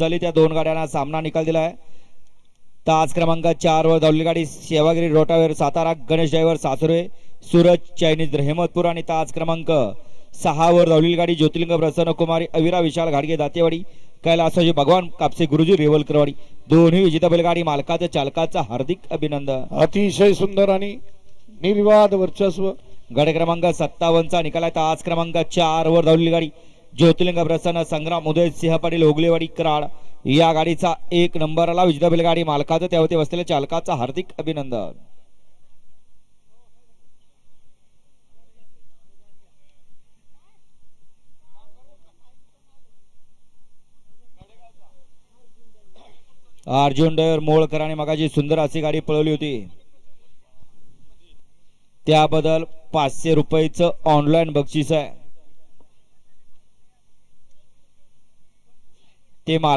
झाली. त्या दोन गाड्यांना सामना निकाल दिलाय तास क्रमांक चार वर धावलेली गाडी सेवागिरी रोटावेर सातारा गणेश ड्रायव्हर सासुरे सूरज चायनीज हेमतपूर आणि तास क्रमांक सहा वर धावलेली गाडी ज्योतिर्लिंग प्रसन्न कुमारी अविरा विशाल घाडगे दातेवाडी कैलासाजी भगवान कापसे गुरुजी रेवलकरवाडी. दोन्ही विजेता बैलगाडी मालकाचं चालकाचं हार्दिक अभिनंदन. अतिशय सुंदर आणि निर्वाद वर्चस्व. गाडी क्रमांक सत्तावन्नचा निकाल आहे. तास क्रमांक चार वर धावलेली गाडी ज्योतिर्लिंग प्रसन्न संग्राम उदय सिंह पाटील ओगलेवाडी कराड. या गाडीचा एक नंबरला विजेता बैलगाडी मालकाचं त्यावरती बसलेल्या चालकाचं हार्दिक अभिनंदन. अर्जुन डयर मोळकराने मगाची सुंदर अशी गाडी पळवली होती. त्याबद्दल पाचशे रुपयेच ऑनलाईन बक्षीस आहे. tema